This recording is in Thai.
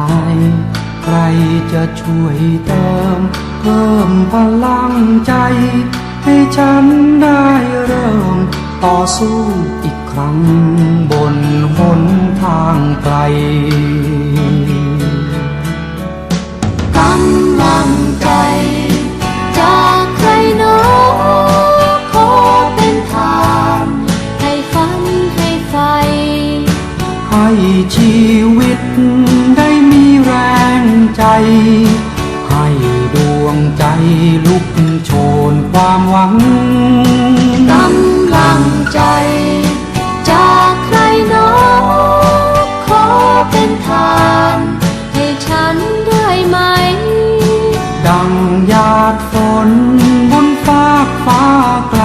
าย ใครจะช่วยเติม เพิ่มพลังใจ ให้ฉันได้เริ่ม ต่อสู้อีกครั้งบนหนทางไกลกำลังใจจากใครหนอขอเป็นทานให้ฝันให้ไฟให้ชีวิตได้มีแรง ใจให้ดวงใจลุกโชนความหวังกำลังใจ จากใครหนอขอเป็นทาน ให้ฉันได้ไหม ดังหยาดฝนบนฟากฟ้าไกล